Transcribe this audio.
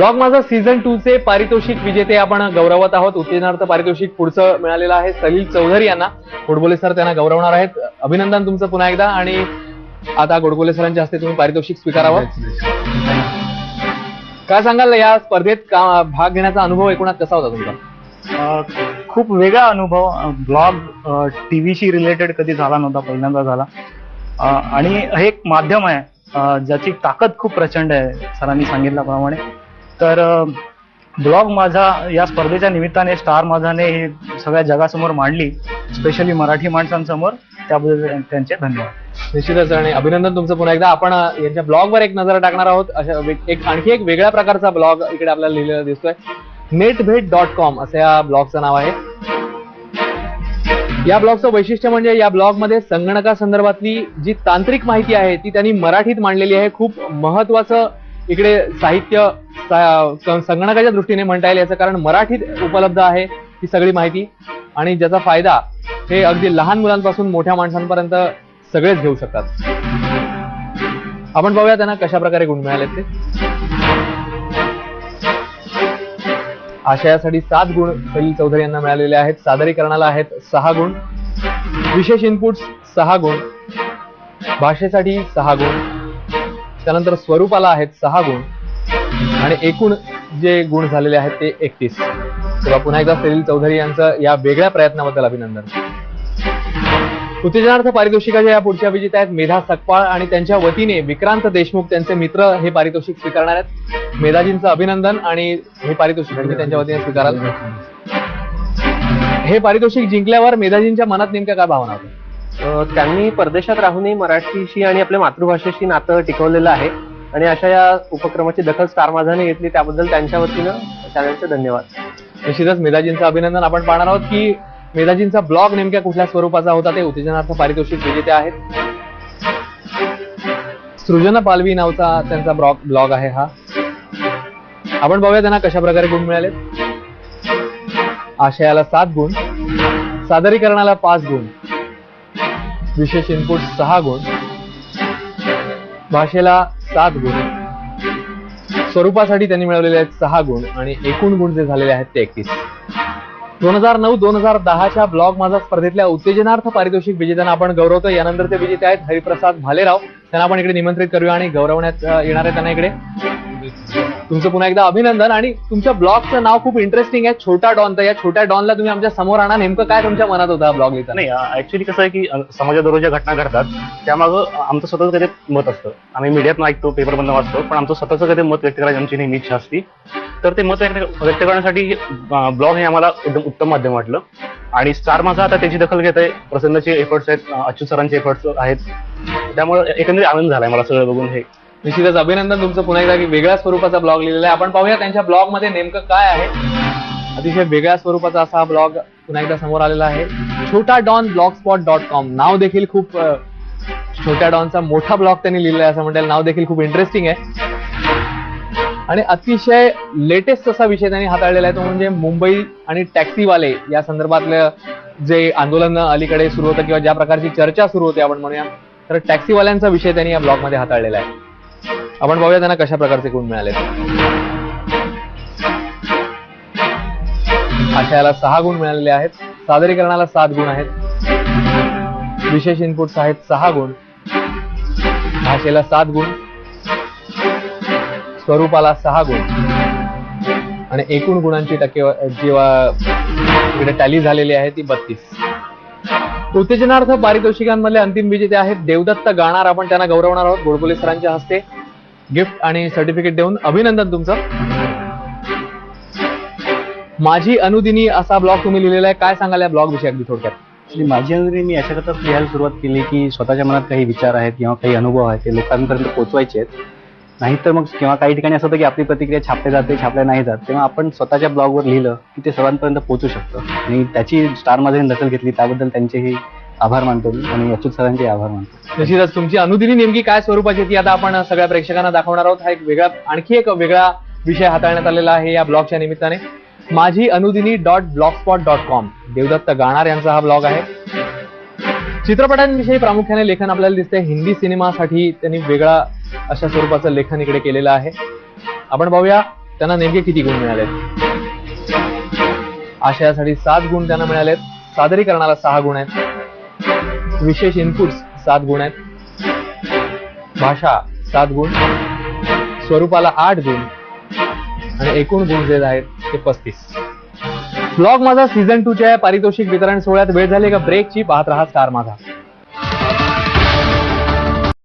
Blog माझा season two चे पारितोषिक विजेते आपण गौरवत आहोत. उत्तेजनार्थ पारितोषिक पुढचं मिळालेलं आहे. सलील चौधरी यांना गोडबोले सर त्यांना गौरवणार आहेत. अभिनंदन तुमचं पुन्हा एकदा. आणि आता गोडबोले सरांच्या हस्ते तुम्ही पारितोषिक स्वीकारावं. काय सांगाल या स्पर्धेत? का- भाग घेण्याचा अनुभव एकूणात कसा होता तुमचा? खूप वेगळा अनुभव. ब्लॉग टीव्हीशी रिलेटेड कधी झाला नव्हता पहिल्यांदा झाला. आणि हे एक माध्यम आहे. ज्याची ताकद खूप प्रचंड आहे सरांनी सांगितल्याप्रमाणे. तर ब्लॉग माझा या स्पर्धेच्या निमित्ताने स्टार माझाने हे सगळ्या जगासमोर मांडली स्पेशली मराठी माणसांसमोर. त्याबद्दल त्यांचे धन्यवाद. निश्चितच आणि अभिनंदन तुमचं पुन्हा एकदा. आपण यांच्या ब्लॉगवर एक नजर टाकणार आहोत. अशा एक आणखी एक वेगळ्या प्रकारचा ब्लॉग इकडे आपल्याला लिहिलेला दिसतोय. नेटभेट डॉट कॉम असं या ब्लॉगचं नाव आहे. या ब्लॉगचं वैशिष्ट्य म्हणजे या ब्लॉगमध्ये संगणकासंदर्भातली जी तांत्रिक माहिती आहे ती त्यांनी मराठीत मांडलेली आहे. खूप महत्वाचं इकडे साहित्य संगणकाच्या दृष्टीने म्हणता येईल याचं कारण मराठीत उपलब्ध आहे ही सगळी माहिती. आणि ज्याचा फायदा हे अगदी लहान मुलांपासून मोठ्या माणसांपर्यंत सगळेच घेऊ शकतात. आपण पाहूया त्यांना कशा प्रकारे गुण मिळाले ते. आशयासाठी सात गुण सलील चौधरी यांना मिळालेले आहेत. सादरीकरणाला आहेत सहा गुण. विशेष इनपुट सहा गुण. भाषेसाठी सहा गुण. त्यानंतर स्वरूपाला आहेत सहा गुण. आणि एकूण जे गुण झालेले आहेत ते एकतीस. तेव्हा पुन्हा एकदा सलील चौधरी यांचं या वेगळ्या प्रयत्नाबद्दल अभिनंदन. उत्तेजनार्थ पारितोषिकाच्या या पुढच्या विजेत्या आहेत मेधा सकपाळ आणि त्यांच्या वतीने विक्रांत देशमुख त्यांचे मित्र हे पारितोषिक स्वीकारणार आहेत. मेधाजींचं अभिनंदन आणि हे पारितोषिक तुम्ही त्यांच्या वतीने स्वीकाराल. हे पारितोषिक जिंकल्यावर मेधाजींच्या मनात नेमक्या काय भावना होत्या? त्यांनी परदेशात राहूनही मराठीशी आणि आपल्या मातृभाषेशी नातं टिकवलेलं आहे. आणि अशा या उपक्रमाची दखल स्टार माझाने घेतली त्याबद्दल त्यांच्या वतीनं चॅनलचे धन्यवाद. निश्चितच मेधाजींचं अभिनंदन आपण पाहणार आहोत की मेधाजींचा ब्लॉग नेमक्या कुठल्या स्वरूपाचा होता ते उत्तेजनार्थ पारितोषिक विजेते आहेत. सृजन पालवी नावचा त्यांचा ब्लॉग ब्लॉग आहे हा. आपण बघूया त्यांना कशा प्रकारे गुण मिळाले आशयाला सात गुण सादरीकरणाला पाच गुण विशेष इनपुट सहा गुण. भाषेला सात गुण. स्वरूपासाठी त्यांनी मिळवलेले आहेत सहा गुण आणि एकूण गुण जे झालेले आहेत ते एकतीस. दोन हजार नऊ दोन हजार दहाच्या ब्लॉग माझा स्पर्धेतल्या उत्तेजनार्थ पारितोषिक विजेत्यांना आपण गौरवतो यानंतर ते विजेते आहेत हरिप्रसाद भालेराव. त्यांना आपण इकडे निमंत्रित करूया आणि गौरवण्यात येणार आहे त्यांना इकडे. तुमचं पुन्हा एकदा अभिनंदन आणि तुमच्या ब्लॉगचं नाव खूप इंटरेस्टिंग आहे छोटा डॉन तर या छोट्या डॉनला तुम्ही आमच्यासमोर आणा. नेमकं काय तुमच्या मनात होता ब्लॉग लिहिता नाही ऍक्च्युली कसं आहे की अ, समाजात दररोज ज्या घटना घडतात त्यामागं आमचं स्वतःचं कधी मत असतं. आम्ही मीडियात ऐकतो पेपर बंद वाचतो पण आमचं स्वतःचं कधी मत व्यक्त करायची आमची नेहमी इच्छा असती. तर ते मत व्यक्त व्यक्त करण्यासाठी ब्लॉग हे आम्हाला एकदम उत्तम माध्यम वाटलं. आणि स्टार माझा आता त्याची दखल घेत आहे प्रसन्नचे एफर्ट्स आहेत अ, अच्युत सरांचे एफर्ट्स आहेत. त्यामुळे एकंदरीत आनंद झालाय मला सगळं बघून हे. निश्चितच अभिनंदन तुमचं पुन्हा एकदा की वेगळ्या स्वरूपाचा ब्लॉग लिहिलेला आहे. आपण पाहूया त्यांच्या ब्लॉगमध्ये नेमकं काय आहे. अतिशय वेगळ्या स्वरूपाचा असा हा ब्लॉग पुन्हा एकदा समोर आलेला आहे. Chhota don blog spot dot com. नाव देखील खूप छोट्या डॉनचा मोठा ब्लॉग त्यांनी लिहिला आहे असं म्हणता नाव देखील खूप इंटरेस्टिंग आहे. आणि अतिशय लेटेस्ट असा विषय त्यांनी हाताळलेला आहे तो म्हणजे मुंबई आणि टॅक्सीवाले या संदर्भातलं जे आंदोलन अलीकडे सुरू होतं किंवा ज्या प्रकारची चर्चा सुरू होते आपण म्हणूया तर टॅक्सीवाल्यांचा विषय त्यांनी या ब्लॉगमध्ये हाताळलेला आहे. आपण पाहूया त्यांना कशा प्रकारचे गुण मिळाले आशयाला सहा गुण मिळालेले आहेत. सादरीकरणाला सात गुण आहेत. विशेष इनपुट्स आहेत सहा गुण. भाषेला सात गुण. स्वरूपाला सहा गुण. आणि एकूण गुणांची टक्के जेव्हा इकडे टॅली झालेली आहे ती बत्तीस. उत्तेजनार्थ पारितोषिकांमधले अंतिम विजेते आहेत. देवदत्त गाणार आपण त्यांना गौरवणार आहोत. गोडबोले सरांच्या हस्ते. गिफ्ट आणि सर्टिफिकेट देऊन अभिनंदन तुमचं. माझी अनुदिनी असा ब्लॉग तुम्ही लिहिलेला आहे. काय सांगाल या ब्लॉग विषयी अगदी थोडक्यात? माझी अनुदिनी मी याच्याकरताच लिहायला सुरुवात केली की स्वतःच्या मनात काही विचार आहेत किंवा काही अनुभव आहेत ते लोकांपर्यंत पोहोचवायचे आहेत. नाहीतर मग किंवा काही ठिकाणी असं होतं की आपली प्रतिक्रिया छापल्या जाते छापल्या नाही जात. तेव्हा आपण स्वतःच्या ब्लॉगवर लिहिलं की ते सर्वांपर्यंत पोहोचू शकतं. आणि त्याची स्टार माझ्याने दखल घेतली त्याबद्दल त्यांचेही आभार मानतो मी आणि अच्युत सरांचे आभार मानतो. निश्चितच तुमची अनुदिनी नेमकी काय स्वरूपाची ती आता आपण सगळ्या प्रेक्षकांना दाखवणार आहोत. हा एक वेगळा आणखी एक वेगळा विषय हाताळण्यात आलेला आहे या ब्लॉगच्या निमित्ताने. माझी अनुदिनी dot blogspot dot com Devdatta Ganar यांचा हा ब्लॉग आहे. चित्रपटांविषयी प्रामुख्याने लेखन आपल्याला दिसतंय. हिंदी सिनेमासाठी त्यांनी वेगळा अशा स्वरूपाचं लेखन इकडे केलेलं आहे. आपण पाहूया त्यांना नेमके किती गुण मिळाले आशयासाठी सात गुण त्यांना मिळालेत. सादरीकरणाला सहा गुण आहेत. विशेष इनपुट्स सात गुण आहेत. भाषा सात गुण. स्वरूपाला आठ गुण. आणि एकूण गुण जे आहेत ते पस्तीस. ब्लॉग माझा सीझन टू च्या पारितोषिक वितरण सोहळ्यात वेळ झाली का? ब्रेकची पाहत राहा स्टार माझा.